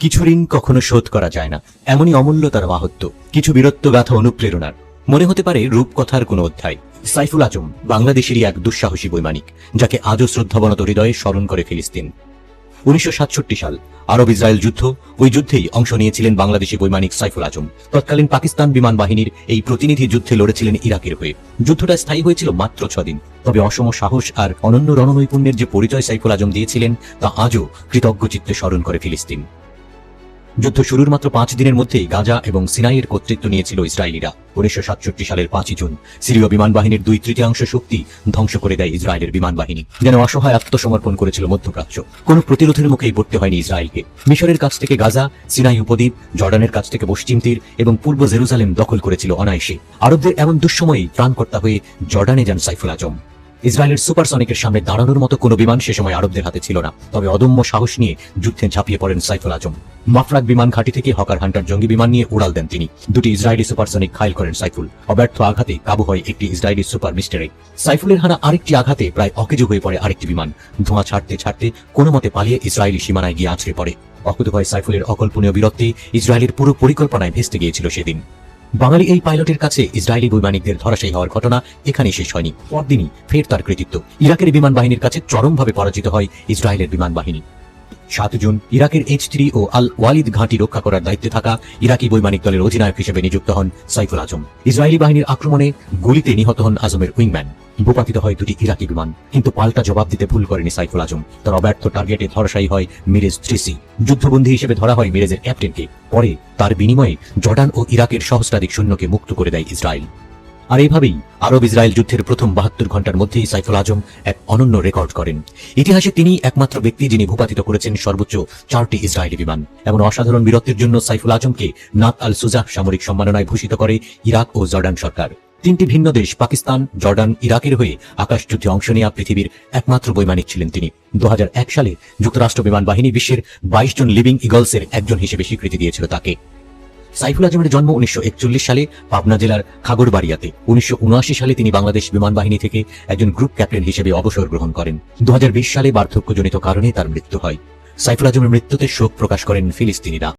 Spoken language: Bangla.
কিছু ঋণ কখনো শোধ করা যায় না। এমনই অমূল্য তার মাহাত্ম কিছু বীরত্ব গাথা অনুপ্রেরণার। মনে হতে পারে রূপকথার কোনো অধ্যায়। সাইফুল আজম, বাংলাদেশেরই এক দুঃসাহসী বৈমানিক, যাকে আজও শ্রদ্ধাবনত হৃদয়ে স্মরণ করে ফিলিস্তিন। উনিশশো সাতষট্টি সাল, আরব ইসরায়েল যুদ্ধ। ওই যুদ্ধেই অংশ নিয়েছিলেন বাংলাদেশি বৈমানিক সাইফুল আজম। তৎকালীন পাকিস্তান বিমান বাহিনীর এই প্রতিনিধি যুদ্ধে লড়েছিলেন ইরাকের হয়ে। যুদ্ধটা স্থায়ী হয়েছিল মাত্র ছদিন তবে অসম সাহস আর অনন্য রণনৈপুণ্যের যে পরিচয় সাইফুল আজম দিয়েছিলেন, তা আজও কৃতজ্ঞ চিত্তে স্মরণ করে ফিলিস্তিন। যুদ্ধ শুরুর মাত্র পাঁচ দিনের মধ্যেই গাজা এবং সিনাইয়ের কর্তৃত্ব নিয়েছিল ইসরায়েলিরা। উনিশশো সাতষট্টি সালের পাঁচই জুন সিরীয় বিমান বাহিনীর দুই তৃতীয়াংশ শক্তি ধ্বংস করে দেয় ইসরায়েলের বিমান বাহিনী যেন অসহায় আত্মসমর্পণ করেছিল মধ্যপ্রাচ্য। কোনো প্রতিরোধের মুখেই পড়তে হয়নি ইসরায়েলকে। মিশরের কাছ থেকে গাজা, সিনাই উপদ্বীপ, জর্ডানের কাছ থেকে পশ্চিম তীর এবং পূর্ব জেরুজালেম দখল করেছিল অনায়াসে। আরবদের এমন দুঃসময়েই ত্রাণকর্তা হয়ে জর্ডানে যান সাইফুল আজম। ইসরায়েলের সুপারসনিকের সামনে দাঁড়ানোর মতো কোনো বিমান সে সময় আরবদের হাতে ছিল না। তবে অদম্য সাহস নিয়ে যুদ্ধে ঝাঁপিয়ে পড়েন সাইফুল আজম। মাফরাক বিমান ঘাঁটি থেকে হকার হান্টার জঙ্গি বিমান নিয়ে উড়াল দেন তিনি। দুটি ইসরায়েলি সুপারসনিক ঘায়ল করেন সাইফুল। অব্যর্থ আঘাতে কাবু হয় একটি ইসরায়েলি সুপার মিস্টারে। সাইফুলের হানা আরেকটি আঘাতে প্রায় অকেজো হয়ে পড়ে আরেকটি বিমান। ধোঁয়া ছাড়তে ছাড়তে কোনো মতে পালিয়ে ইসরায়েলি সীমানায় গিয়ে আছড়ে পড়ে। অকুতভয় সাইফুলের অকল্পনীয় বীরত্বে ইসরায়েলের পুরো পরিকল্পনায় ভেস্তে গিয়েছিল সেদিন। বাঙালি এই পাইলটের কাছে ইসরায়েলি বৈমানিকদের ধরাশায়ী হওয়ার ঘটনা এখানেই শেষ হয়নি। পরদিনই ফের তার কৃতিত্ব। ইরাকের বিমান বাহিনীর কাছে চরমভাবে পরাজিত হয় ইসরায়েলের বিমান বাহিনী। সাত জুন ইরাকের এইচ থ্রি ও আল ওয়ালিদ ঘাঁটি রক্ষা করার দায়িত্বে থাকা ইরাকি বৈমানিক দলের অধিনায়ক হিসেবে নিযুক্ত হন সাইফুল আজম। ইসরায়েলি বাহিনীর আক্রমণে গুলিতে নিহত হন আজমের উইংম্যান। ভূপাতিত হয় দুটি ইরাকি বিমান। কিন্তু পাল্টা জবাব দিতে ভুল করেনি সাইফুল আজম। তার অব্যর্থ টার্গেটে ধরাশায়ী হয় মিরেজ থ্রিসি যুদ্ধবন্দী হিসেবে ধরা হয় মিরেজের ক্যাপ্টেনকে পরে তার বিনিময়ে জর্ডান ও ইরাকের সহস্রাধিক সৈন্যকে মুক্ত করে দেয় ইসরায়েল। আর এইভাবেই আরব ইসরায়েল যুদ্ধের প্রথম বাহাত্তর ঘণ্টার মধ্যেই সাইফুল আজম এক অনন্য রেকর্ড করেন। ইতিহাসে তিনি একমাত্র ব্যক্তি যিনি ভূপাতিত করেছেন সর্বোচ্চ চারটি ইসরায়েলি বিমান। এমন অসাধারণ বীরত্বের জন্য সাইফুল আজমকে নাত আল সুজাহ সামরিক সম্মাননায় ভূষিত করে ইরাক ও জর্ডান সরকার। তিনটি ভিন্ন দেশ, পাকিস্তান, জর্ডান, ইরাকের হয়ে আকাশ যুদ্ধে অংশ নেওয়া পৃথিবীর একমাত্র বৈমানিক ছিলেন তিনি। দু হাজার এক সালে যুক্তরাষ্ট্র বিমান বাহিনী বিশ্বের বাইশ জন লিভিং ইগলসের একজন হিসেবে স্বীকৃতি দিয়েছিল তাকে। সাইফুল আজমের জন্ম উনিশশো একচল্লিশ সালে পাবনা জেলার খাগড়বাড়িয়াতে। উনিশশো উনআশি সালে তিনি বাংলাদেশ বিমান বাহিনী থেকে একজন গ্রুপ ক্যাপ্টেন হিসেবে অবসর গ্রহণ করেন। দু হাজার বিশ সালে বার্ধক্যজনিত কারণে তার মৃত্যু হয়। সাইফুল আজমের মৃত্যুতে শোক প্রকাশ করেন ফিলিস্তিনিরা।